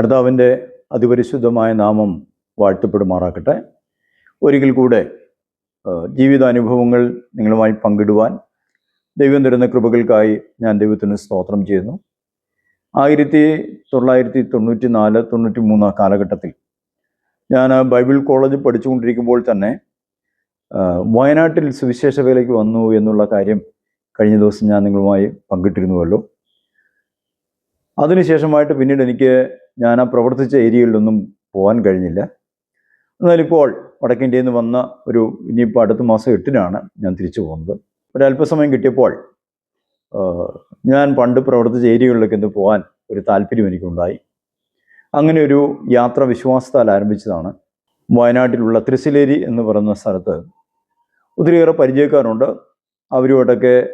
കർത്താവിന്റെ അതിപരിശുദ്ധമായ നാമം വാഴ്ത്തപ്പെടുമാറാക്കട്ടെ ഒരിക്കൽ കൂടെ ജീവിതാനുഭവങ്ങൾ നിങ്ങളുമായി പങ്കിടുവാൻ ദൈവം തരുന്ന കൃപകൾക്കായി ഞാൻ ദൈവത്തിന് സ്തോത്രം ചെയ്യുന്നു. ആയിരത്തി തൊള്ളായിരത്തി തൊണ്ണൂറ്റി നാല് തൊണ്ണൂറ്റി മൂന്ന് കാലഘട്ടത്തിൽ ഞാൻ ബൈബിൾ കോളേജ് പഠിച്ചുകൊണ്ടിരിക്കുമ്പോൾ തന്നെ വയനാട്ടിൽ സുവിശേഷ വേലയ്ക്ക് വന്നു എന്നുള്ള കാര്യം കഴിഞ്ഞ ദിവസം ഞാൻ നിങ്ങളുമായി പങ്കിട്ടിരുന്നുവല്ലോ. അതിനുശേഷമായിട്ട് പിന്നീട് എനിക്ക് ഞാൻ ആ പ്രവർത്തിച്ച ഏരിയയിലൊന്നും പോകാൻ കഴിഞ്ഞില്ല. എന്നാലിപ്പോൾ വടക്കേന്ത്യയിൽ നിന്ന് വന്ന ഒരു ഇനിയിപ്പോൾ അടുത്ത മാസം എട്ടിനാണ് ഞാൻ തിരിച്ചു പോകുന്നത്. ഒരല്പസമയം കിട്ടിയപ്പോൾ ഞാൻ പണ്ട് പ്രവർത്തിച്ച ഏരിയകളിലൊക്കെ ഒന്ന് പോകാൻ ഒരു താല്പര്യം എനിക്കുണ്ടായി. അങ്ങനെ ഒരു യാത്ര വിശ്വാസത്താൽ ആരംഭിച്ചതാണ്. വയനാട്ടിലുള്ള തൃശ്ശിലേരി എന്ന് പറയുന്ന സ്ഥലത്ത് ഒത്തിരിയേറെ പരിചയക്കാരുണ്ട്. അവരുമായിട്ടൊക്കെ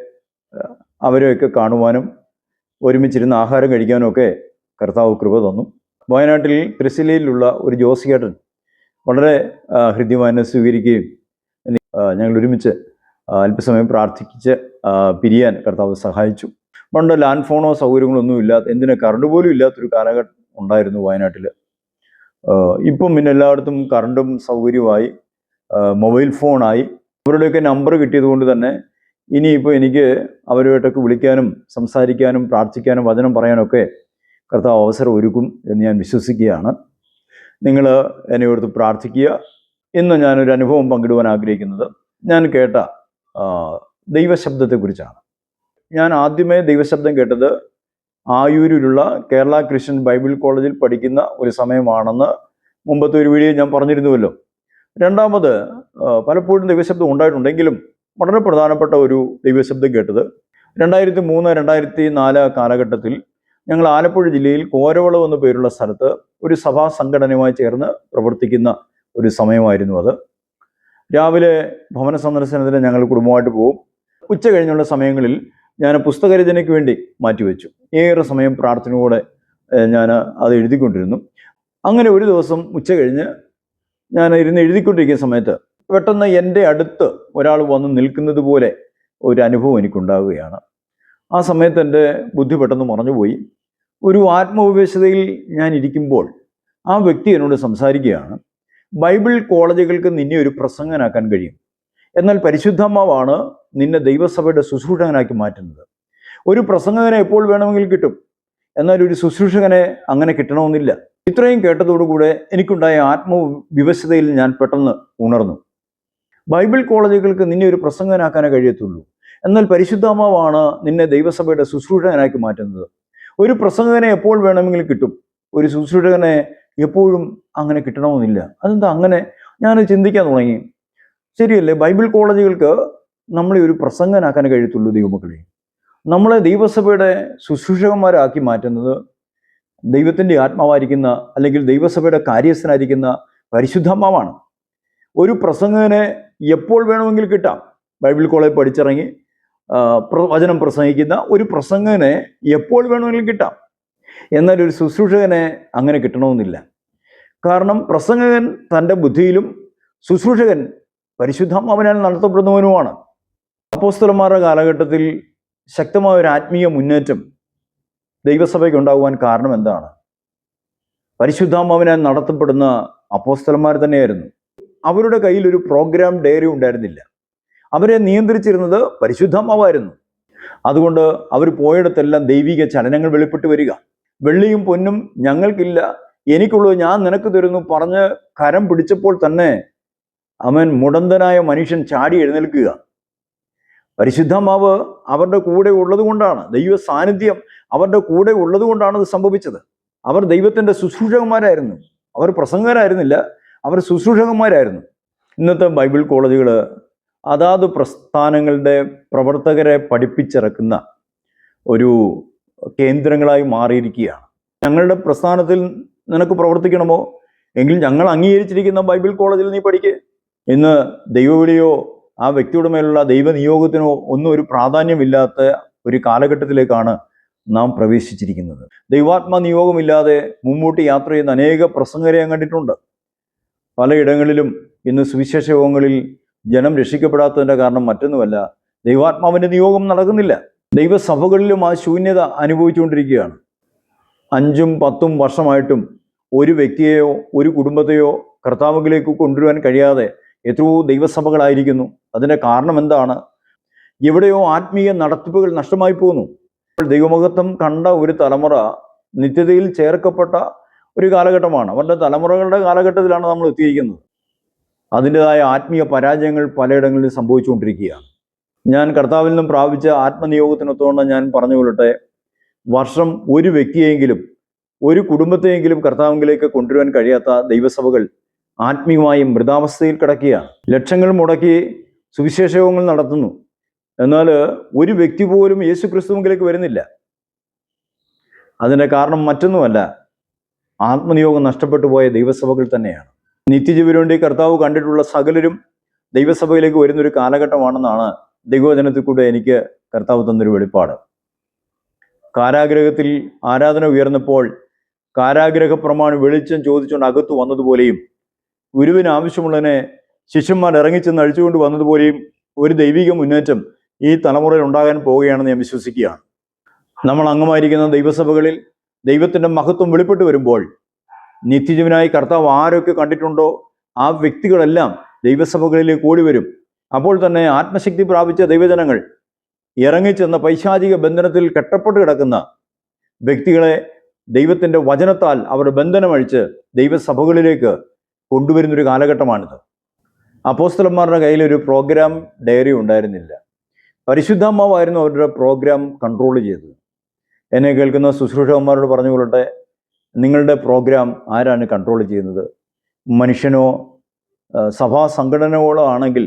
അവരെയൊക്കെ കാണുവാനും ഒരുമിച്ചിരുന്ന് ആഹാരം കഴിക്കാനും ഒക്കെ കർത്താവ് കൃപ തന്നു. വയനാട്ടിൽ തൃശ്ശിലയിലുള്ള ഒരു ജോസിയേട്ടൻ വളരെ ഹൃദ്യമായി സ്വീകരിക്കുകയും ഞങ്ങൾ ഒരുമിച്ച് അല്പസമയം പ്രാർത്ഥിച്ച് പിരിയാൻ കർത്താവ് സഹായിച്ചു. പണ്ട് ലാൻഡ് ഫോണോ സൗകര്യങ്ങളൊന്നും ഇല്ലാത്ത എന്തിനു കറണ്ട് പോലും ഇല്ലാത്തൊരു കാലഘട്ടം ഉണ്ടായിരുന്നു വയനാട്ടിൽ ഇപ്പം പിന്നെ എല്ലായിടത്തും കറണ്ടും സൗകര്യമായി മൊബൈൽ ഫോണായി അവരുടെയൊക്കെ നമ്പർ കിട്ടിയത് കൊണ്ട് തന്നെ ഇനിയിപ്പോൾ എനിക്ക് അവരുമായിട്ടൊക്കെ വിളിക്കാനും സംസാരിക്കാനും പ്രാർത്ഥിക്കാനും വചനം പറയാനൊക്കെ കർത്താവ് അവസരം ഒരുക്കും എന്ന് ഞാൻ വിശ്വസിക്കുകയാണ്. നിങ്ങൾ എന്നെ ഓർത്ത് പ്രാർത്ഥിക്കുക. ഇന്ന് ഞാനൊരു അനുഭവം പങ്കിടുവാൻ ആഗ്രഹിക്കുന്നത്. ഞാൻ കേട്ട ദൈവശബ്ദത്തെക്കുറിച്ചാണ്. ഞാൻ ആദ്യമേ ദൈവശബ്ദം കേട്ടത് ആയൂരിലുള്ള കേരള ക്രിസ്ത്യൻ ബൈബിൾ കോളേജിൽ പഠിക്കുന്ന ഒരു സമയമാണെന്ന് മുമ്പത്തെ ഒരു വീഡിയോ ഞാൻ പറഞ്ഞിരുന്നുവല്ലോ. രണ്ടാമത് പലപ്പോഴും ദൈവശബ്ദം ഉണ്ടായിട്ടുണ്ടെങ്കിലും വളരെ പ്രധാനപ്പെട്ട ഒരു ദൈവശബ്ദം കേട്ടത് രണ്ടായിരത്തി മൂന്ന് രണ്ടായിരത്തി നാല് കാലഘട്ടത്തിൽ ഞങ്ങൾ ആലപ്പുഴ ജില്ലയിൽ കോരവളം എന്ന പേരുള്ള സ്ഥലത്ത് ഒരു സഭാ സംഘടനയുമായി ചേർന്ന് പ്രവർത്തിക്കുന്ന ഒരു സമയമായിരുന്നു അത്. രാവിലെ ഭവന സന്ദർശനത്തിന് ഞങ്ങൾ കുടുംബമായിട്ട് പോകും ഉച്ച കഴിഞ്ഞുള്ള സമയങ്ങളിൽ ഞാൻ പുസ്തകരചനയ്ക്ക് വേണ്ടി മാറ്റിവെച്ചു. ഏറെ സമയം പ്രാർത്ഥനയോടെ ഞാൻ അത് എഴുതിക്കൊണ്ടിരുന്നു. അങ്ങനെ ഒരു ദിവസം ഉച്ച കഴിഞ്ഞ് ഞാൻ ഇരുന്ന് എഴുതിക്കൊണ്ടിരിക്കുന്ന സമയത്ത് പെട്ടെന്ന് എന്റെ അടുത്ത് ഒരാൾ വന്ന് നിൽക്കുന്നത് പോലെ ഒരു അനുഭവം എനിക്കുണ്ടാവുകയാണ്. ആ സമയത്ത് എന്റെ ബുദ്ധി പെട്ടെന്ന് മറഞ്ഞുപോയി. ഒരു ആത്മവിവേശതയിൽ ഞാൻ ഇരിക്കുമ്പോൾ ആ വ്യക്തി എന്നോട് സംസാരിക്കുകയാണ് ബൈബിൾ കോളേജുകൾക്ക് നിന്നെ ഒരു പ്രസംഗനാക്കാൻ കഴിയും. എന്നാൽ പരിശുദ്ധമ്മാവാണ് നിന്നെ ദൈവസഭയുടെ ശുശ്രൂഷകനാക്കി മാറ്റുന്നത്. ഒരു പ്രസംഗകനെ എപ്പോൾ വേണമെങ്കിൽ കിട്ടും? എന്നാൽ ഒരു ശുശ്രൂഷകനെ അങ്ങനെ കിട്ടണമെന്നില്ല. ഇത്രയും കേട്ടതോടുകൂടെ എനിക്കുണ്ടായ ആത്മവിവശതയിൽ ഞാൻ പെട്ടെന്ന് ഉണർന്നു. ബൈബിൾ കോളേജുകൾക്ക് നിന്നെ ഒരു പ്രസംഗനാക്കാനേ കഴിയത്തുള്ളൂ. എന്നാൽ പരിശുദ്ധാമാവാണ് നിന്നെ ദൈവസഭയുടെ ശുശ്രൂഷകനാക്കി മാറ്റുന്നത്. ഒരു പ്രസംഗകനെ എപ്പോൾ വേണമെങ്കിലും കിട്ടും? ഒരു ശുശ്രൂഷകനെ എപ്പോഴും അങ്ങനെ കിട്ടണമെന്നില്ല. അതെന്താ അങ്ങനെ? ഞാൻ ചിന്തിക്കാൻ തുടങ്ങി. ശരിയല്ലേ? ബൈബിൾ കോളേജുകൾക്ക് നമ്മളെ ഒരു പ്രസംഗനാക്കാൻ കഴിയത്തുള്ളൂ ദൈവമക്കളെ. നമ്മളെ ദൈവസഭയുടെ ശുശ്രൂഷകന്മാരാക്കി മാറ്റുന്നത് ദൈവത്തിന്റെ ആത്മാവായിരിക്കുന്ന അല്ലെങ്കിൽ ദൈവസഭയുടെ കാര്യസ്ഥനായിരിക്കുന്ന പരിശുദ്ധാത്മാവാണ് ഒരു പ്രസംഗകനെ എപ്പോൾ വേണമെങ്കിലും കിട്ടാം? ബൈബിൾ കോളേജ് പഠിച്ചിറങ്ങി വചനം പ്രസംഗിക്കുന്ന ഒരു പ്രസംഗനെ എപ്പോൾ വേണമെങ്കിലും കിട്ടാം. എന്നാൽ ഒരു ശുശ്രൂഷകനെ അങ്ങനെ കിട്ടണമെന്നില്ല. കാരണം പ്രസംഗകൻ തന്റെ ബുദ്ധിയിലും ശുശ്രൂഷകൻ പരിശുദ്ധാത്മാവിനാൽ നടത്തപ്പെടുന്നവനുമാണ്. അപ്പോസ്തലന്മാരുടെ കാലഘട്ടത്തിൽ ശക്തമായ ഒരു ആത്മീയ മുന്നേറ്റം ദൈവസഭയ്ക്ക് ഉണ്ടാകുവാൻ കാരണം എന്താണ്? പരിശുദ്ധാത്മാവിനാൽ നടത്തപ്പെടുന്ന അപ്പോസ്തലന്മാർ തന്നെയായിരുന്നു. അവരുടെ കയ്യിൽ ഒരു പ്രോഗ്രാം ഡയറി ഉണ്ടായിരുന്നില്ല. അവരെ നിയന്ത്രിച്ചിരുന്നത് പരിശുദ്ധമാവായിരുന്നു അതുകൊണ്ട് അവർ പോയിടത്തെല്ലാം ദൈവിക ചലനങ്ങൾ വെളിപ്പെട്ട് വരിക. വെള്ളിയും പൊന്നും ഞങ്ങൾക്കില്ല. എനിക്കുള്ളത് ഞാൻ നിനക്ക് തരുന്നു പറഞ്ഞ് കരം പിടിച്ചപ്പോൾ തന്നെ അവൻ മുടന്തനായ മനുഷ്യൻ ചാടി എഴുന്നേൽക്കുക. പരിശുദ്ധമാവ് അവരുടെ കൂടെ ഉള്ളതുകൊണ്ടാണ് ദൈവ സാന്നിധ്യം അവരുടെ കൂടെ ഉള്ളതുകൊണ്ടാണ് ഇത് സംഭവിച്ചത്. അവർ ദൈവത്തിന്റെ ശുശ്രൂഷകന്മാരായിരുന്നു. അവർ പ്രസംഗകരായിരുന്നില്ല അവർ ശുശ്രൂഷകന്മാരായിരുന്നു. ഇന്നത്തെ ബൈബിൾ കോളേജുകൾ അതാത് പ്രസ്ഥാനങ്ങളുടെ പ്രവർത്തകരെ പഠിപ്പിച്ചിറക്കുന്ന ഒരു കേന്ദ്രങ്ങളായി മാറിയിരിക്കുകയാണ്. ഞങ്ങളുടെ പ്രസ്ഥാനത്തിൽ നിനക്ക് പ്രവർത്തിക്കണമോ? എങ്കിൽ ഞങ്ങൾ അംഗീകരിച്ചിരിക്കുന്ന ബൈബിൾ കോളേജിൽ നീ പഠിക്കുക ഇന്ന് ദൈവവിളിയോ ആ വ്യക്തിയുടെ മേലുള്ള ദൈവനിയോഗത്തിനോ ഒന്നും ഒരു പ്രാധാന്യമില്ലാത്ത ഒരു കാലഘട്ടത്തിലേക്കാണ് നാം പ്രവേശിച്ചിരിക്കുന്നത്. ദൈവാത്മ നിയോഗമില്ലാതെ മുമ്പോട്ട് യാത്ര ചെയ്യുന്ന അനേക പ്രസംഗരെ ഞാൻ കണ്ടിട്ടുണ്ട്. പലയിടങ്ങളിലും ഇന്ന് സുവിശേഷ യോഗങ്ങളിൽ ജനം രക്ഷിക്കപ്പെടാത്തതിന്റെ കാരണം മറ്റൊന്നുമല്ല. ദൈവാത്മാവിന്റെ നിയോഗം നടക്കുന്നില്ല. ദൈവസഭകളിലും ആ ശൂന്യത അനുഭവിച്ചുകൊണ്ടിരിക്കുകയാണ്. അഞ്ചും പത്തും വർഷമായിട്ടും ഒരു വ്യക്തിയെയോ ഒരു കുടുംബത്തെയോ കർത്താവിലേക്ക് കൊണ്ടുവരുവാൻ കഴിയാതെ എത്രയോ ദൈവസഭകളായിരിക്കുന്നു. അതിന്റെ കാരണം എന്താണ്? എവിടെയോ ആത്മീയ നടത്തിപ്പുകൾ നഷ്ടമായി പോകുന്നു. ദൈവമഹത്വം കണ്ട ഒരു തലമുറ നിത്യതയിൽ ചേർക്കപ്പെട്ട ഒരു കാലഘട്ടമാണ്. അവരുടെ തലമുറകളുടെ കാലഘട്ടത്തിലാണ് നമ്മൾ എത്തിയിരിക്കുന്നത്. അതിന്റെതായ ആത്മീയ പരാജയങ്ങൾ പലയിടങ്ങളിലും സംഭവിച്ചുകൊണ്ടിരിക്കുകയാണ്. ഞാൻ കർത്താവിൽ നിന്നും പ്രാപിച്ച ആത്മനിയോഗത്തിനൊത്തുകൊണ്ട് ഞാൻ പറഞ്ഞു കൊള്ളട്ടെ വർഷം ഒരു വ്യക്തിയെങ്കിലും ഒരു കുടുംബത്തെയെങ്കിലും കർത്താവിലേക്ക് കൊണ്ടുവരാൻ കഴിയാത്ത ദൈവസഭകൾ ആത്മീയമായി മൃതാവസ്ഥയിൽ കിടക്കുകയാണ്. ലക്ഷങ്ങൾ മുടക്കി സുവിശേഷയോഗങ്ങൾ നടത്തുന്നു. എന്നാൽ ഒരു വ്യക്തി പോലും യേശു ക്രിസ്തുവിലേക്ക് വരുന്നില്ല. അതിന്റെ കാരണം മറ്റൊന്നുമല്ല ആത്മനിയോഗം നഷ്ടപ്പെട്ടു പോയ ദൈവസഭകൾ തന്നെയാണ്. നിത്യജീവന് വേണ്ടി കർത്താവ് കണ്ടിട്ടുള്ള സകലരും ദൈവസഭയിലേക്ക് വരുന്നൊരു കാലഘട്ടമാണെന്നാണ് ദൈവവചനത്തിൽ കൂടെ എനിക്ക് കർത്താവ് തന്നൊരു വെളിപ്പാട്. കാരാഗ്രഹത്തിൽ ആരാധന ഉയർന്നപ്പോൾ കാരാഗ്രഹ പ്രമാണം വെളിച്ചം ചോദിച്ചുകൊണ്ട് അകത്തു വന്നതുപോലെയും ഗുരുവിന് ആവശ്യമുള്ളതിനെ ശിഷ്യന്മാർ ഇറങ്ങിച്ചെന്ന് അഴിച്ചുകൊണ്ട് വന്നതുപോലെയും ഒരു ദൈവിക മുന്നേറ്റം ഈ തലമുറയിൽ ഉണ്ടാകാൻ പോവുകയാണെന്ന് ഞാൻ വിശ്വസിക്കുകയാണ്. നമ്മൾ അംഗമായിരിക്കുന്ന ദൈവസഭകളിൽ ദൈവത്തിന്റെ മഹത്വം വെളിപ്പെട്ട് വരുമ്പോൾ നിത്യജീവനായി കർത്താവ് ആരൊക്കെ കണ്ടിട്ടുണ്ടോ ആ വ്യക്തികളെല്ലാം ദൈവസഭകളിലേക്ക് ഓടി വരും അപ്പോൾ തന്നെ ആത്മശക്തി പ്രാപിച്ച ദൈവജനങ്ങൾ ഇറങ്ങിച്ചെന്ന പൈശാചിക ബന്ധനത്തിൽ കെട്ടപ്പെട്ട് കിടക്കുന്ന വ്യക്തികളെ ദൈവത്തിന്റെ വചനത്താൽ അവരുടെ ബന്ധനമഴിച്ച് ദൈവസഭകളിലേക്ക് കൊണ്ടുവരുന്നൊരു കാലഘട്ടമാണിത്. അപ്പോസ്തലന്മാരുടെ കയ്യിൽ ഒരു പ്രോഗ്രാം ഡയറി ഉണ്ടായിരുന്നില്ല. പരിശുദ്ധാമ്മാവായിരുന്നു അവരുടെ പ്രോഗ്രാം കൺട്രോൾ ചെയ്തത്. എന്നെ കേൾക്കുന്ന ശുശ്രൂഷകന്മാരോട് പറഞ്ഞു കൊള്ളട്ടെ നിങ്ങളുടെ പ്രോഗ്രാം ആരാണ് കൺട്രോൾ ചെയ്യുന്നത്? മനുഷ്യനോ സഭാ സംഘടനകളോ ആണെങ്കിൽ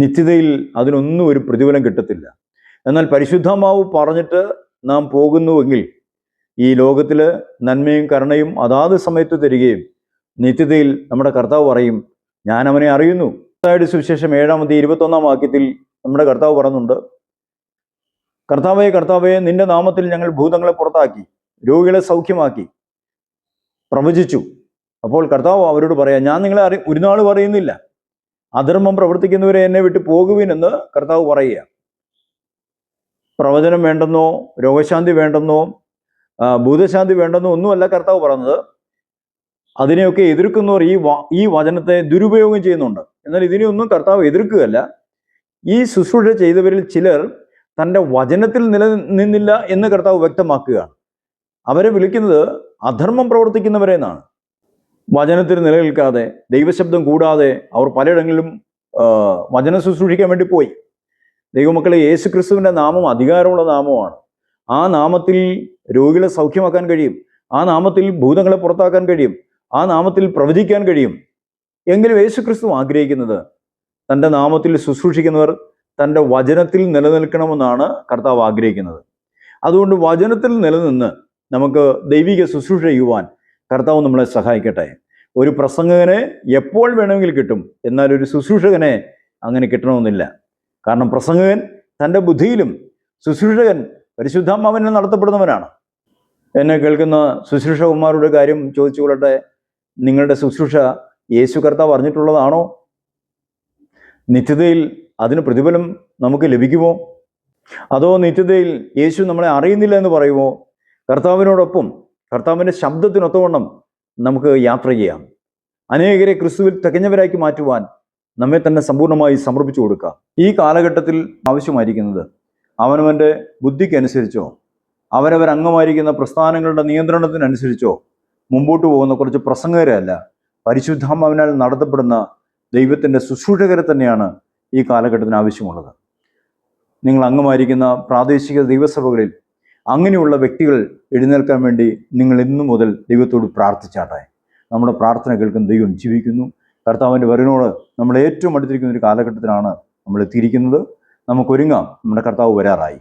നിത്യതയിൽ അതിനൊന്നും ഒരു പ്രതിഫലം കിട്ടത്തില്ല. എന്നാൽ പരിശുദ്ധമാവ് പറഞ്ഞിട്ട് നാം പോകുന്നുവെങ്കിൽ ഈ ലോകത്തിൽ നന്മയും കരുണയും അതാത് സമയത്ത് തരികയും നിത്യതയിൽ നമ്മുടെ കർത്താവ് പറയും ഞാൻ അവനെ അറിയുന്നു. കർത്താവിടെ സുവിശേഷം ഏഴാമത്തെ ഇരുപത്തൊന്നാം വാക്യത്തിൽ നമ്മുടെ കർത്താവ് പറഞ്ഞുണ്ട് കർത്താവെ കർത്താവെ നിന്റെ നാമത്തിൽ ഞങ്ങൾ ഭൂതങ്ങളെ പുറത്താക്കി. രോഗികളെ സൗഖ്യമാക്കി. പ്രവചിച്ചു. അപ്പോൾ കർത്താവ് അവരോട് പറയാം ഞാൻ നിങ്ങളെ അറി ഒരു നാൾ പറയുന്നില്ല അധർമ്മം പ്രവർത്തിക്കുന്നവരെ എന്നെ വിട്ടു പോകുവിനെന്ന് കർത്താവ് പറയുക. പ്രവചനം വേണ്ടെന്നോ രോഗശാന്തി വേണ്ടെന്നോ ഭൂതശാന്തി വേണ്ടെന്നോ ഒന്നുമല്ല കർത്താവ് പറഞ്ഞത് അതിനെയൊക്കെ എതിർക്കുന്നവർ ഈ ഈ വചനത്തെ ദുരുപയോഗം ചെയ്യുന്നുണ്ട്. എന്നാൽ ഇതിനെയൊന്നും കർത്താവ് എതിർക്കുകയല്ല. ഈ ശുശ്രൂഷ ചെയ്തവരിൽ ചിലർ തന്റെ വചനത്തിൽ നിലനിന്നില്ല എന്ന് കർത്താവ് വ്യക്തമാക്കുകയാണ്. അവരെ വിളിക്കുന്നത് അധർമ്മം പ്രവർത്തിക്കുന്നവരെ എന്നാണ്. വചനത്തിൽ നിലനിൽക്കാതെ ദൈവശബ്ദം കൂടാതെ അവർ പലയിടങ്ങളിലും വചനം ശുശ്രൂഷിക്കാൻ വേണ്ടി പോയി. ദൈവമക്കളെ യേശു ക്രിസ്തുവിന്റെ നാമം അധികാരമുള്ള നാമമാണ്. ആ നാമത്തിൽ രോഗികളെ സൗഖ്യമാക്കാൻ കഴിയും. ആ നാമത്തിൽ ഭൂതങ്ങളെ പുറത്താക്കാൻ കഴിയും. ആ നാമത്തിൽ പ്രവചിക്കാൻ കഴിയും. എങ്കിലും യേശു ക്രിസ്തു ആഗ്രഹിക്കുന്നത് തന്റെ നാമത്തിൽ ശുശ്രൂഷിക്കുന്നവർ തന്റെ വചനത്തിൽ നിലനിൽക്കണമെന്നാണ് കർത്താവ് ആഗ്രഹിക്കുന്നത്. അതുകൊണ്ട് വചനത്തിൽ നിലനിന്ന് നമുക്ക് ദൈവിക ശുശ്രൂഷ ചെയ്യുവാൻ കർത്താവ് നമ്മളെ സഹായിക്കട്ടെ. ഒരു പ്രസംഗകനെ എപ്പോൾ വേണമെങ്കിൽ കിട്ടും എന്നാൽ ഒരു ശുശ്രൂഷകനെ അങ്ങനെ കിട്ടണമെന്നില്ല. കാരണം പ്രസംഗകൻ തന്റെ ബുദ്ധിയിലും ശുശ്രൂഷകൻ പരിശുദ്ധാമാവനെ നടത്തപ്പെടുന്നവനാണ്. എന്നെ കേൾക്കുന്ന ശുശ്രൂഷകന്മാരുടെ കാര്യം ചോദിച്ചു കൊള്ളട്ടെ. നിങ്ങളുടെ ശുശ്രൂഷ യേശു കർത്താവ് പറഞ്ഞിട്ടുള്ളതാണോ നിത്യതയിൽ അതിന് പ്രതിഫലം നമുക്ക് ലഭിക്കുമോ? അതോ നിത്യതയിൽ യേശു നമ്മളെ അറിയുന്നില്ല എന്ന് പറയുമോ? കർത്താവിനോടൊപ്പം കർത്താവിന്റെ ശബ്ദത്തിനൊത്തവണ്ണം നമുക്ക് യാത്ര ചെയ്യാം. അനേകരെ ക്രിസ്തുവിൽ തികഞ്ഞവരാക്കി മാറ്റുവാൻ നമ്മെ തന്നെ സമ്പൂർണമായി സമർപ്പിച്ചു കൊടുക്കാം. ഈ കാലഘട്ടത്തിൽ ആവശ്യമായിരിക്കുന്നത് അവനവന്റെ ബുദ്ധിക്കനുസരിച്ചോ അവരവർ അംഗമായിരിക്കുന്ന പ്രസ്ഥാനങ്ങളുടെ നിയന്ത്രണത്തിനനുസരിച്ചോ മുമ്പോട്ട് പോകുന്ന കുറച്ച് പ്രസംഗകരല്ല അവനാൽ നടത്തപ്പെടുന്ന ദൈവത്തിന്റെ ശുശ്രൂഷകരെ തന്നെയാണ് ഈ കാലഘട്ടത്തിന് ആവശ്യമുള്ളത്. നിങ്ങൾ അംഗമായിരിക്കുന്ന പ്രാദേശിക ദൈവസഭകളിൽ അങ്ങനെയുള്ള വ്യക്തികൾ എഴുന്നേൽക്കാൻ വേണ്ടി നിങ്ങൾ ഇന്നു മുതൽ ദൈവത്തോട് പ്രാർത്ഥിച്ചാട്ടെ നമ്മുടെ പ്രാർത്ഥന കേൾക്കുന്ന ദൈവം ജീവിക്കുന്നു. കർത്താവിന്റെ വരനോട് നമ്മൾ ഏറ്റവും അടുത്തിരിക്കുന്ന ഒരു കാലഘട്ടത്തിലാണ് നമ്മൾ എത്തിയിരിക്കുന്നത്. നമുക്കൊരുങ്ങാം നമ്മുടെ കർത്താവ് വരാറായി.